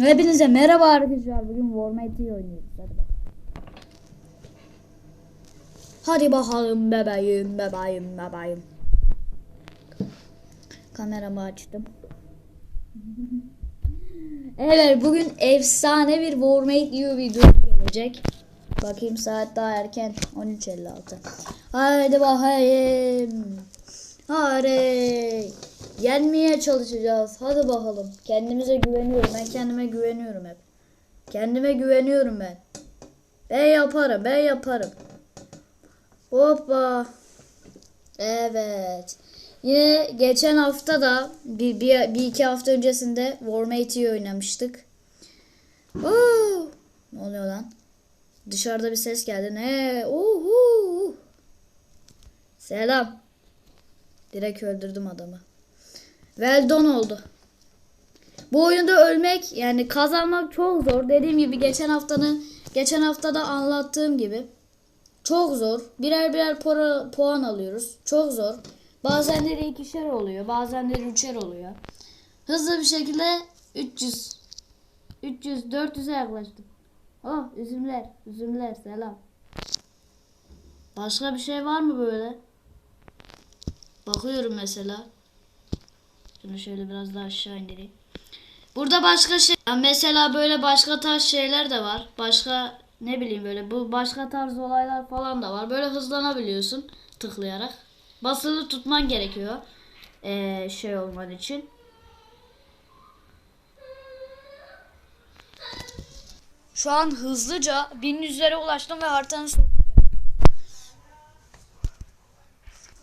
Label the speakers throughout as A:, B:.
A: Hepinize merhaba arkadaşlar. Bugün Warmate oynuyoruz. Hadi bakalım. Hadi bakalım bebeğim, bebeğim, bebeğim. Kameramı açtım. evet bugün efsane bir Warmate diyor video gelecek. Bakayım saat daha erken. 13.56. Haydi bakayım. Hadi. Yenmeye çalışacağız. Hadi bakalım. Kendimize güveniyorum. Ben kendime güveniyorum hep. Kendime güveniyorum ben. Ben yaparım. Ben yaparım. Hoppa. Evet. Yine geçen hafta da bir, bir, bir iki hafta öncesinde Warmate'i oynamıştık. Oo! Ne oluyor lan? Dışarıda bir ses geldi. Ne? Uhu! Selam. Direkt öldürdüm adamı. Veldon oldu. Bu oyunda ölmek yani kazanmak çok zor. Dediğim gibi geçen haftanın geçen haftada anlattığım gibi çok zor. Birer birer pora, puan alıyoruz. Çok zor. Bazenleri ikişer oluyor. Bazenleri üçer oluyor. Hızlı bir şekilde 300 300 400'e yaklaştık. Oh üzümler. Üzümler selam. Başka bir şey var mı böyle? Bakıyorum mesela. Şunu şöyle biraz daha aşağı indireyim. Burada başka şey Ya mesela böyle başka tarz şeyler de var. Başka ne bileyim böyle bu başka tarz olaylar falan da var. Böyle hızlanabiliyorsun tıklayarak. Basılı tutman gerekiyor. Ee, şey olman için. Şu an hızlıca 1100'lere ulaştım ve haritanın sonuna geldim.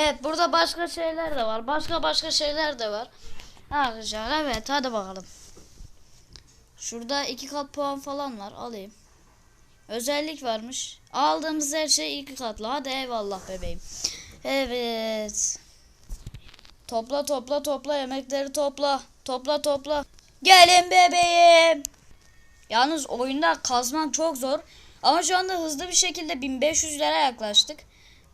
A: Evet burada başka şeyler de var. Başka başka şeyler de var. Arkadaşlar evet hadi bakalım. Şurada iki kat puan falan var. Alayım. Özellik varmış. Aldığımız her şey iki katlı. Hadi eyvallah bebeğim. Evet. Topla topla topla yemekleri topla. Topla topla. Gelin bebeğim. Yalnız oyunda kazmak çok zor. Ama şu anda hızlı bir şekilde 1500'lere yaklaştık.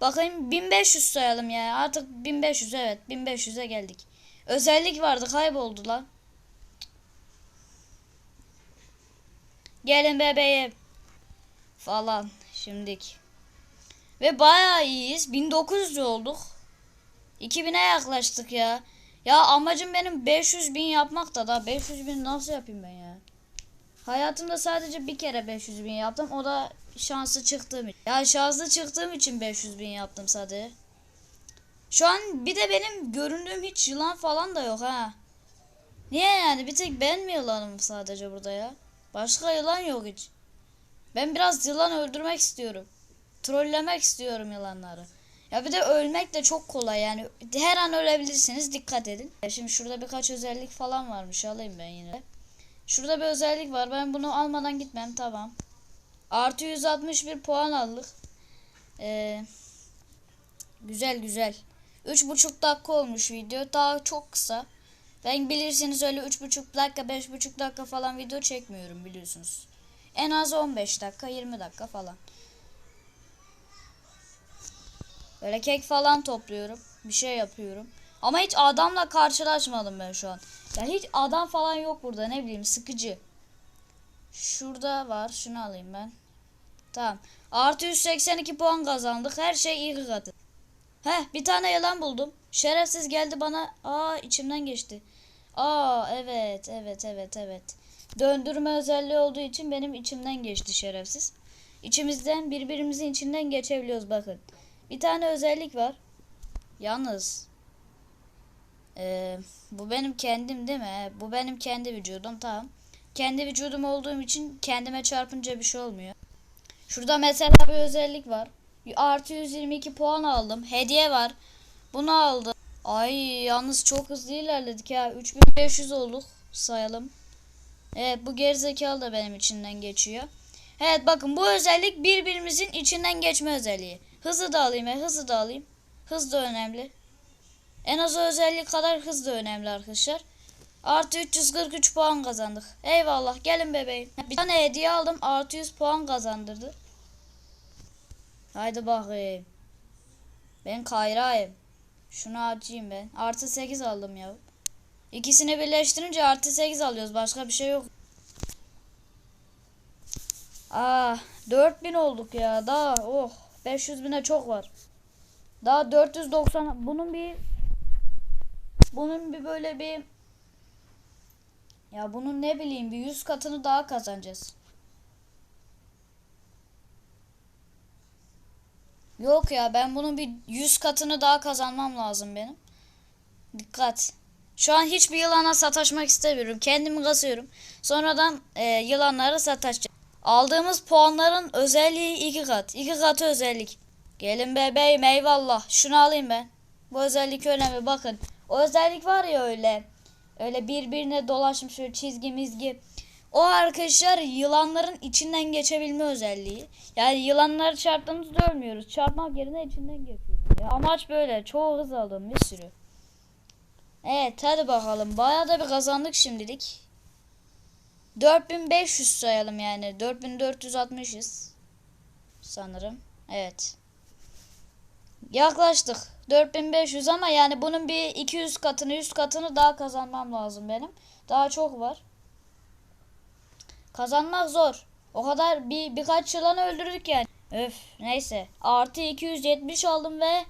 A: Bakayım 1500 sayalım ya. Artık 1500 evet 1500'e geldik. Özellik vardı kayboldu lan. Gelin bebeğim. Falan şimdik. Ve bayağı iyiyiz. 1900 olduk. 2000'e yaklaştık ya. Ya amacım benim 500 bin yapmak da da 500 bin nasıl yapayım ben ya? Hayatımda sadece bir kere 500 bin yaptım. O da şanslı çıktığım için. Ya şanslı çıktığım için 500 bin yaptım sadece. Şu an bir de benim göründüğüm hiç yılan falan da yok ha. Niye yani? Bir tek ben mi yılanım sadece burada ya? Başka yılan yok hiç. Ben biraz yılan öldürmek istiyorum. Trollemek istiyorum yılanları. Ya bir de ölmek de çok kolay yani. Her an ölebilirsiniz. Dikkat edin. Şimdi şurada birkaç özellik falan varmış. Alayım ben yine. Şurada bir özellik var. Ben bunu almadan gitmem. Tamam. Artı 161 puan aldık. Ee, güzel güzel. 3,5 dakika olmuş video. Daha çok kısa. Ben bilirsiniz öyle 3,5 dakika 5,5 dakika falan video çekmiyorum biliyorsunuz. En az 15 dakika 20 dakika falan. Böyle kek falan topluyorum. Bir şey yapıyorum. Ama hiç adamla karşılaşmadım ben şu an. Ya hiç adam falan yok burada ne bileyim sıkıcı. Şurada var şunu alayım ben. Tamam. Artı 182 puan kazandık. Her şey iyi katı. Heh bir tane yalan buldum. Şerefsiz geldi bana. Aa içimden geçti. Aa evet evet evet evet. Döndürme özelliği olduğu için benim içimden geçti şerefsiz. İçimizden birbirimizin içinden geçebiliyoruz bakın. Bir tane özellik var. Yalnız ee, bu benim kendim değil mi? Bu benim kendi vücudum tamam. Kendi vücudum olduğum için kendime çarpınca bir şey olmuyor. Şurada mesela bir özellik var. Artı 122 puan aldım. Hediye var. Bunu aldım. Ay yalnız çok hızlı ilerledik ya. 3500 olduk sayalım. Evet bu gerizekalı da benim içinden geçiyor. Evet bakın bu özellik birbirimizin içinden geçme özelliği. Hızı da alayım, e, hızı da alayım. Hız da önemli. En az o özellik kadar hız da önemli arkadaşlar. Artı 343 puan kazandık. Eyvallah gelin bebeğim. Bir tane hediye aldım artı 100 puan kazandırdı. Haydi bakayım. Ben kayrayım. Şunu açayım ben. Artı 8 aldım ya. İkisini birleştirince artı 8 alıyoruz. Başka bir şey yok. Ah 4000 olduk ya. Daha oh 500 bine çok var. Daha 490 bunun bir bunun bir böyle bir ya bunun ne bileyim bir 100 katını daha kazanacağız. Yok ya ben bunun bir 100 katını daha kazanmam lazım benim. Dikkat. Şu an hiçbir yılana sataşmak istemiyorum. Kendimi kasıyorum. Sonradan e, yılanlara sataşacağım. Aldığımız puanların özelliği iki kat. iki katı özellik. Gelin bebeğim eyvallah. Şunu alayım ben. Bu özellik önemli bakın. O özellik var ya öyle. Öyle birbirine dolaşmış şöyle çizgi mizgi. O arkadaşlar yılanların içinden geçebilme özelliği. Yani yılanları çarptığımızda ölmüyoruz. Çarpmak yerine içinden geçiyoruz. Ya. Amaç böyle. Çoğu hız aldım bir sürü. Evet hadi bakalım. Bayağı da bir kazandık şimdilik. 4500 sayalım yani. 4460'ız. Sanırım. Evet. Yaklaştık. 4500 ama yani bunun bir 200 katını 100 katını daha kazanmam lazım benim. Daha çok var. Kazanmak zor. O kadar bir birkaç yılanı öldürdük yani. Öf neyse. Artı 270 aldım ve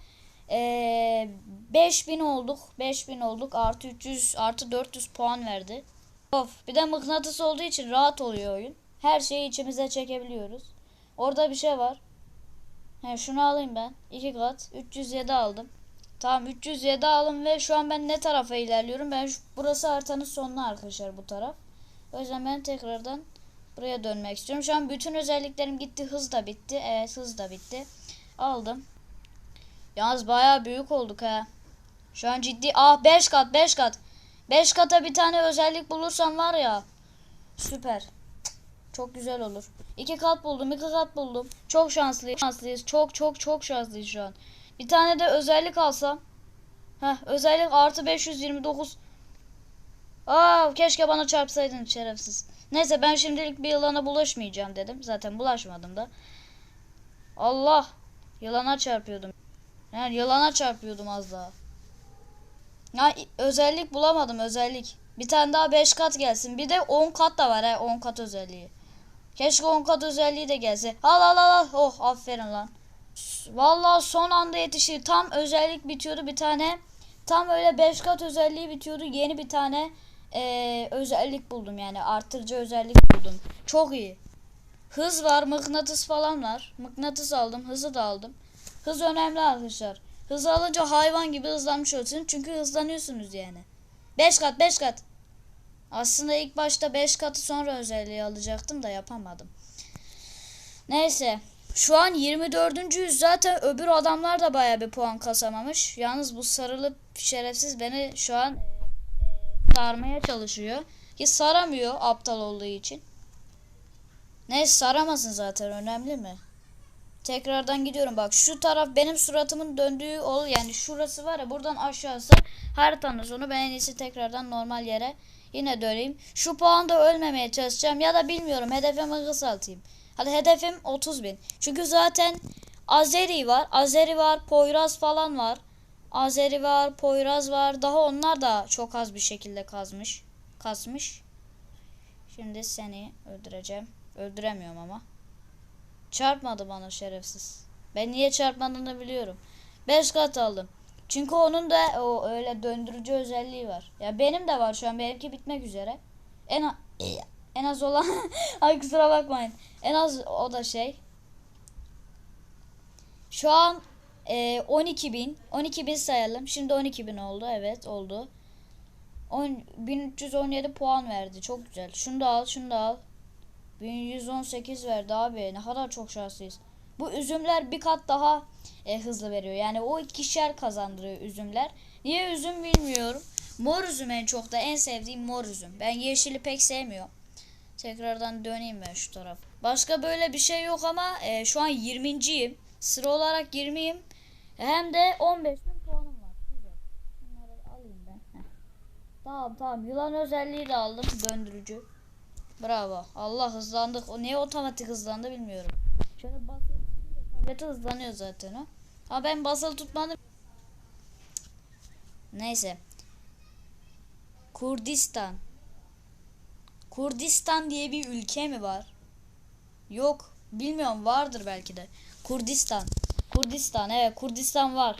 A: ee, 5000 olduk. 5000 olduk. Artı 300 artı 400 puan verdi. Of bir de mıknatıs olduğu için rahat oluyor oyun. Her şeyi içimize çekebiliyoruz. Orada bir şey var. He, şunu alayım ben. 2 kat. 307 aldım. Tamam 307 aldım ve şu an ben ne tarafa ilerliyorum? Ben şu, burası haritanın sonuna arkadaşlar bu taraf. O yüzden ben tekrardan buraya dönmek istiyorum. Şu an bütün özelliklerim gitti. Hız da bitti. Evet hız da bitti. Aldım. Yalnız bayağı büyük olduk ha. Şu an ciddi. Ah 5 kat 5 kat. 5 kata bir tane özellik bulursam var ya. Süper. Çok güzel olur. 2 kat buldum 2 kat buldum. Çok şanslıyız. şanslıyız. Çok çok çok şanslıyız şu an. Bir tane de özellik alsam. Heh özellik artı 529. Aa keşke bana çarpsaydın şerefsiz. Neyse ben şimdilik bir yılana bulaşmayacağım dedim. Zaten bulaşmadım da. Allah. Yılana çarpıyordum. Yani yılana çarpıyordum az daha. Ya özellik bulamadım özellik. Bir tane daha 5 kat gelsin. Bir de 10 kat da var he 10 kat özelliği. Keşke 10 kat özelliği de gelse. Al al al. Oh aferin lan. Vallahi son anda yetişir. Tam özellik bitiyordu bir tane. Tam öyle 5 kat özelliği bitiyordu. Yeni bir tane ee, özellik buldum yani. Artırıcı özellik buldum. Çok iyi. Hız var, mıknatıs falan var. Mıknatıs aldım, hızı da aldım. Hız önemli arkadaşlar. Hız alınca hayvan gibi hızlanmış olsun. Çünkü hızlanıyorsunuz yani. 5 kat 5 kat. Aslında ilk başta 5 katı sonra özelliği alacaktım da yapamadım. Neyse. Şu an 24. yüz zaten öbür adamlar da baya bir puan kasamamış. Yalnız bu sarılı şerefsiz beni şu an sarmaya çalışıyor. Ki saramıyor aptal olduğu için. Neyse saramasın zaten önemli mi? Tekrardan gidiyorum bak şu taraf benim suratımın döndüğü ol yani şurası var ya buradan aşağısı haritanın sonu ben en iyisi tekrardan normal yere yine döneyim. Şu puanda ölmemeye çalışacağım ya da bilmiyorum hedefimi kısaltayım. Hadi hedefim 30 bin. Çünkü zaten Azeri var. Azeri var. Poyraz falan var. Azeri var. Poyraz var. Daha onlar da çok az bir şekilde kazmış. Kasmış. Şimdi seni öldüreceğim. Öldüremiyorum ama. Çarpmadı bana şerefsiz. Ben niye çarpmadığını biliyorum. 5 kat aldım. Çünkü onun da o öyle döndürücü özelliği var. Ya benim de var şu an benimki bitmek üzere. En en az olan ay kusura bakmayın. En az o da şey. Şu an e, 12 bin. 12 bin sayalım. Şimdi 12 bin oldu. Evet oldu. 10, 1317 puan verdi. Çok güzel. Şunu da al. Şunu da al. 1118 verdi abi. Ne kadar çok şanslıyız. Bu üzümler bir kat daha e, hızlı veriyor. Yani o ikişer kazandırıyor üzümler. Niye üzüm bilmiyorum. Mor üzüm en çok da en sevdiğim mor üzüm. Ben yeşili pek sevmiyorum. Tekrardan döneyim ben şu taraf. Başka böyle bir şey yok ama e, şu an 20.yim. Sıra olarak 20'yim. Hem de 15 bin puanım var. Bunları alayım ben. Heh. Tamam tamam. Yılan özelliği de aldım. Döndürücü. Bravo. Allah hızlandık. O niye otomatik hızlandı bilmiyorum. Şöyle basılı tableti hızlanıyor zaten o. Ama ben basılı tutmadım. Neyse. Kurdistan. Kurdistan diye bir ülke mi var? Yok. Bilmiyorum vardır belki de. Kurdistan. Kurdistan evet Kurdistan var.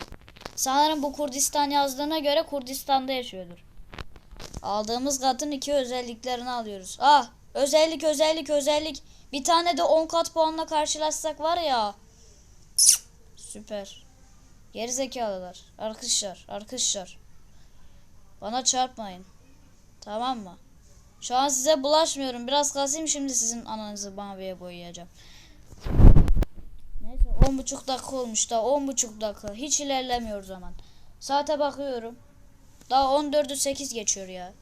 A: Sanırım bu Kurdistan yazdığına göre Kurdistan'da yaşıyordur. Aldığımız katın iki özelliklerini alıyoruz. Ah özellik özellik özellik. Bir tane de 10 kat puanla karşılaşsak var ya. Süper. Gerizekalılar. Arkadaşlar arkadaşlar. Bana çarpmayın. Tamam mı? Şu an size bulaşmıyorum. Biraz kasayım şimdi sizin ananızı maviye boyayacağım. Neyse 10.5 dakika olmuş da 10.5 dakika. Hiç ilerlemiyor o zaman. Saate bakıyorum. Daha 14'ü 8 geçiyor ya.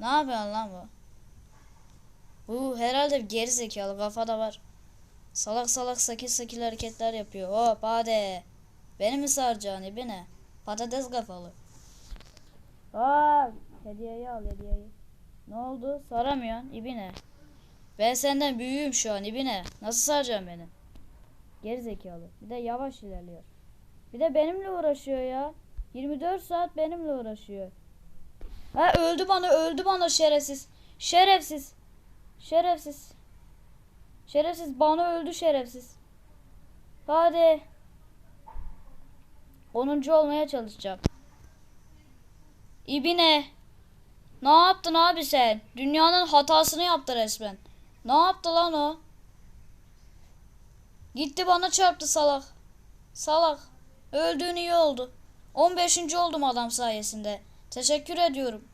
A: Ne yapıyorsun lan bu? Bu herhalde bir geri zekalı kafada var. Salak salak sakil sakil hareketler yapıyor. Hop hadi. Beni mi saracaksın ibine? Patates kafalı. Aa, hediyeyi al hediyeyi. Ne oldu? Saramıyorsun ibine. Ben senden büyüğüm şu an ibine. Nasıl saracaksın beni? Geri zekalı. Bir de yavaş ilerliyor. Bir de benimle uğraşıyor ya. 24 saat benimle uğraşıyor. Ha öldü bana öldü bana şerefsiz. Şerefsiz. Şerefsiz. Şerefsiz bana öldü şerefsiz. Hadi. 10. olmaya çalışacağım. İbine. Ne yaptın abi sen? Dünyanın hatasını yaptı resmen. Ne yaptı lan o? Gitti bana çarptı salak. Salak. Öldüğün iyi oldu. 15. oldum adam sayesinde. Teşekkür ediyorum.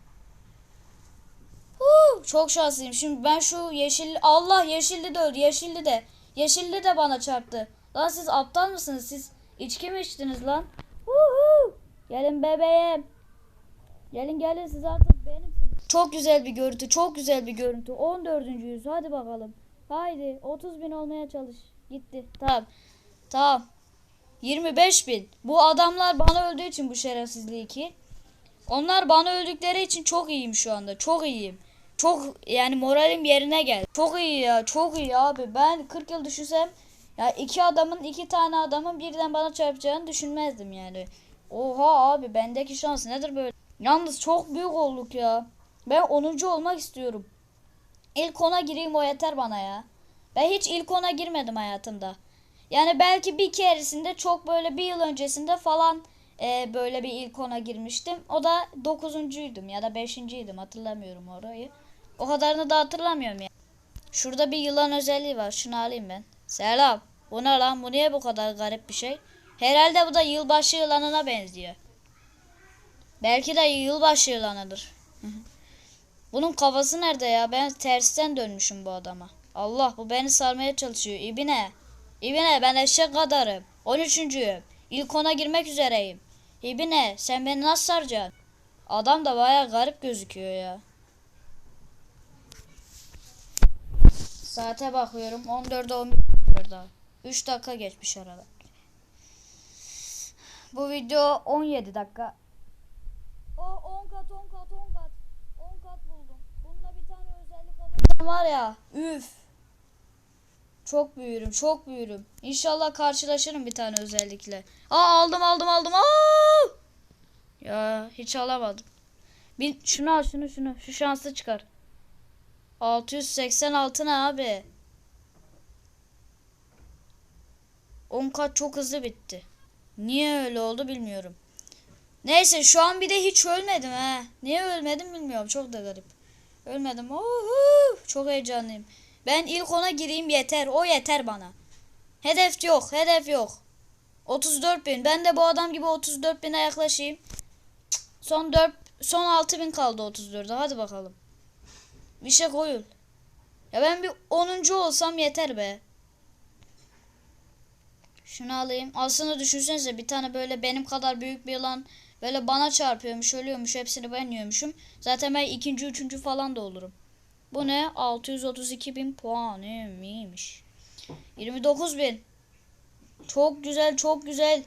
A: Huu, çok şanslıyım. Şimdi ben şu yeşil Allah yeşilli de öldü. Yeşilli de. Yeşilli de bana çarptı. Lan siz aptal mısınız? Siz içki mi içtiniz lan? Huhu. Gelin bebeğim. Gelin gelin siz artık benimsiniz. Çok güzel bir görüntü. Çok güzel bir görüntü. 14. yüz. Hadi bakalım. Haydi 30 bin olmaya çalış. Gitti. Tamam. Tamam. 25 bin. Bu adamlar bana öldüğü için bu şerefsizliği ki. Onlar bana öldükleri için çok iyiyim şu anda. Çok iyiyim. Çok yani moralim yerine geldi. Çok iyi ya. Çok iyi abi. Ben 40 yıl düşünsem ya iki adamın iki tane adamın birden bana çarpacağını düşünmezdim yani. Oha abi bendeki şans nedir böyle? Yalnız çok büyük olduk ya. Ben 10. olmak istiyorum. İlk ona gireyim o yeter bana ya. Ben hiç ilk ona girmedim hayatımda. Yani belki bir keresinde çok böyle bir yıl öncesinde falan e, böyle bir ilk ona girmiştim. O da dokuzuncuydum ya da beşinciydim hatırlamıyorum orayı. O kadarını da hatırlamıyorum ya. Şurada bir yılan özelliği var. Şunu alayım ben. Selam. Bu ne lan? Bu niye bu kadar garip bir şey? Herhalde bu da yılbaşı yılanına benziyor. Belki de yılbaşı yılanıdır. Bunun kafası nerede ya? Ben tersten dönmüşüm bu adama. Allah bu beni sarmaya çalışıyor. İbine. İbine ben eşek kadarım. 13.yüm. İlk ona girmek üzereyim. İbine sen beni nasıl saracaksın? Adam da baya garip gözüküyor ya. Saate bakıyorum. 14'e 11 daha. 3 dakika geçmiş arada. Bu video 17 dakika. O 10 kat 10 kat 10 kat. 10 kat buldum. Bununla bir tane özellik alırsam var ya. Üf. Çok büyürüm, çok büyürüm. İnşallah karşılaşırım bir tane özellikle. Aa aldım aldım aldım. Aa! Ya hiç alamadım. Bir şunu al şunu şunu. Şu şanslı çıkar. 686 ne abi? 10 kat çok hızlı bitti. Niye öyle oldu bilmiyorum. Neyse şu an bir de hiç ölmedim he. Niye ölmedim bilmiyorum. Çok da garip. Ölmedim. Ohu, çok heyecanlıyım. Ben ilk ona gireyim yeter. O yeter bana. Hedef yok. Hedef yok. 34 bin. Ben de bu adam gibi 34 bine yaklaşayım. Son 4 son 6 bin kaldı 34'e. Hadi bakalım. Bir şey koyul. Ya ben bir 10. olsam yeter be. Şunu alayım. Aslında düşünsenize bir tane böyle benim kadar büyük bir yılan böyle bana çarpıyormuş, ölüyormuş, hepsini ben yiyormuşum. Zaten ben ikinci, üçüncü falan da olurum. Bu ne? 632 bin puan. iyiymiş. 29 bin. Çok güzel, çok güzel.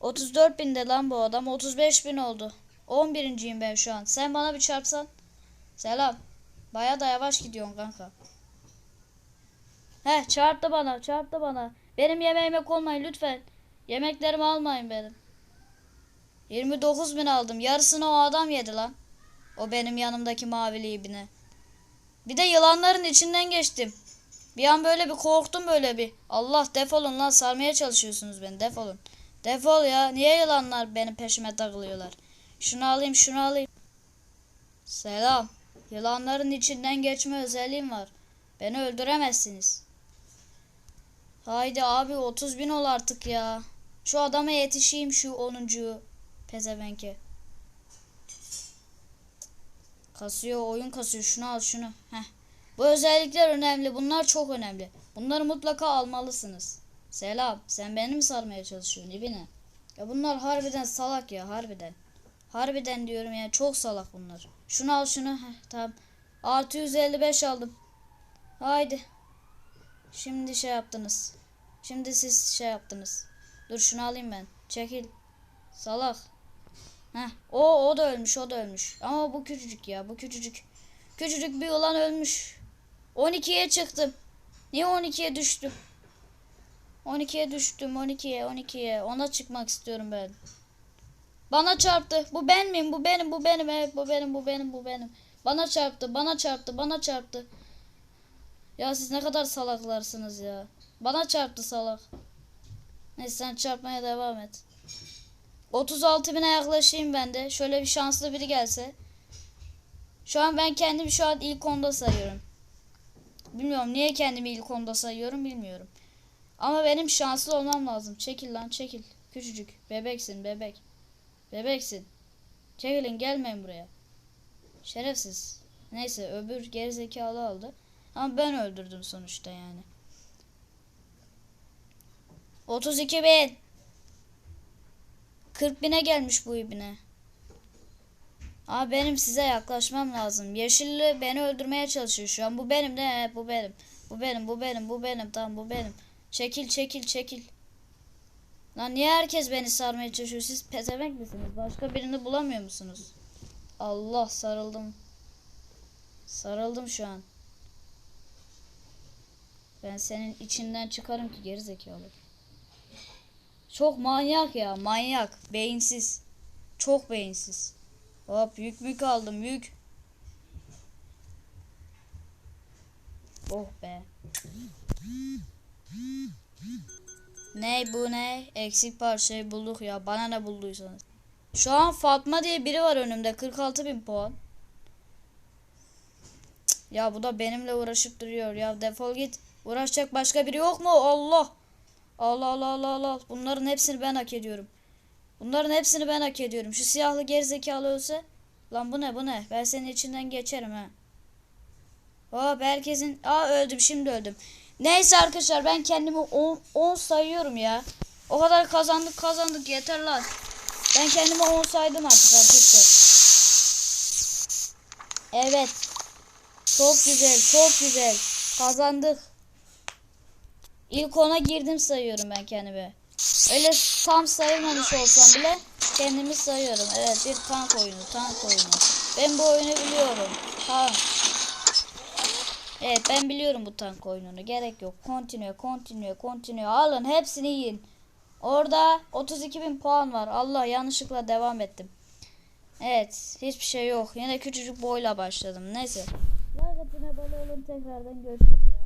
A: 34 binde lan bu adam. 35 bin oldu. 11.yim ben şu an. Sen bana bir çarpsan. Selam. Baya da yavaş gidiyorsun kanka. He çarptı bana çarptı bana. Benim yemeğime konmayın lütfen. Yemeklerimi almayın benim. 29 bin aldım. Yarısını o adam yedi lan. O benim yanımdaki mavili ibine. Bir de yılanların içinden geçtim. Bir an böyle bir korktum böyle bir. Allah defolun lan sarmaya çalışıyorsunuz beni defolun. Defol ya. Niye yılanlar benim peşime takılıyorlar? Şunu alayım şunu alayım. Selam. Yılanların içinden geçme özelliğim var. Beni öldüremezsiniz. Haydi abi 30 bin ol artık ya. Şu adama yetişeyim şu 10'uncuyu. Pezevenke. Kasıyor oyun kasıyor şunu al şunu. Heh. Bu özellikler önemli bunlar çok önemli. Bunları mutlaka almalısınız. Selam sen beni mi sarmaya çalışıyorsun ibine? Ya bunlar harbiden salak ya harbiden. Harbiden diyorum ya çok salak bunlar. Şunu al şunu. Heh, tamam. Artı 155 aldım. Haydi. Şimdi şey yaptınız. Şimdi siz şey yaptınız. Dur şunu alayım ben. Çekil. Salak. Heh. O o da ölmüş o da ölmüş. Ama bu küçücük ya bu küçücük. Küçücük bir yılan ölmüş. 12'ye çıktım. Niye 12'ye düştüm? 12'ye düştüm 12'ye 12'ye. Ona çıkmak istiyorum ben. Bana çarptı. Bu ben miyim? Bu benim, bu benim. Evet, bu benim, bu benim, bu benim. Bana çarptı, bana çarptı, bana çarptı. Ya siz ne kadar salaklarsınız ya. Bana çarptı salak. Neyse sen çarpmaya devam et. 36 bine yaklaşayım ben de. Şöyle bir şanslı biri gelse. Şu an ben kendimi şu an ilk onda sayıyorum. Bilmiyorum niye kendimi ilk onda sayıyorum bilmiyorum. Ama benim şanslı olmam lazım. Çekil lan çekil. Küçücük. Bebeksin bebek. Bebeksin. Çekilin gelmeyin buraya. Şerefsiz. Neyse öbür gerizekalı aldı. Ama ben öldürdüm sonuçta yani. 32 bin. 40 bine gelmiş bu ibine. Aa benim size yaklaşmam lazım. Yeşilli beni öldürmeye çalışıyor şu an. Bu benim de bu benim. Bu benim bu benim bu benim tamam bu benim. Çekil çekil çekil. Lan niye herkes beni sarmaya çalışıyor? Siz pezevenk misiniz? Başka birini bulamıyor musunuz? Allah sarıldım. Sarıldım şu an. Ben senin içinden çıkarım ki gerizekalı. Çok manyak ya manyak. Beyinsiz. Çok beyinsiz. Hop yük mük aldım yük. Oh be. Ne bu ne? Eksik parçayı bulduk ya. Bana ne bulduysanız. Şu an Fatma diye biri var önümde. 46 bin puan. Ya bu da benimle uğraşıp duruyor. Ya defol git. Uğraşacak başka biri yok mu? Allah. Allah Allah Allah Allah. Bunların hepsini ben hak ediyorum. Bunların hepsini ben hak ediyorum. Şu siyahlı gerizekalı ölse. Lan bu ne bu ne? Ben senin içinden geçerim ha. Hop herkesin. Aa öldüm şimdi öldüm. Neyse arkadaşlar ben kendimi 10 sayıyorum ya. O kadar kazandık kazandık yeter lan. Ben kendime 10 saydım artık arkadaşlar. Evet. Çok güzel çok güzel. Kazandık. İlk ona girdim sayıyorum ben kendimi. Öyle tam sayılmamış olsam bile kendimi sayıyorum. Evet bir tank oyunu tank oyunu. Ben bu oyunu biliyorum. Tamam. Evet ben biliyorum bu tank oyununu. Gerek yok. Continue, continue, continue. Alın hepsini yiyin. Orada 32 bin puan var. Allah yanlışlıkla devam ettim. Evet hiçbir şey yok. Yine küçücük boyla başladım. Neyse. Like atın abone olun. Tekrardan görüşmek üzere.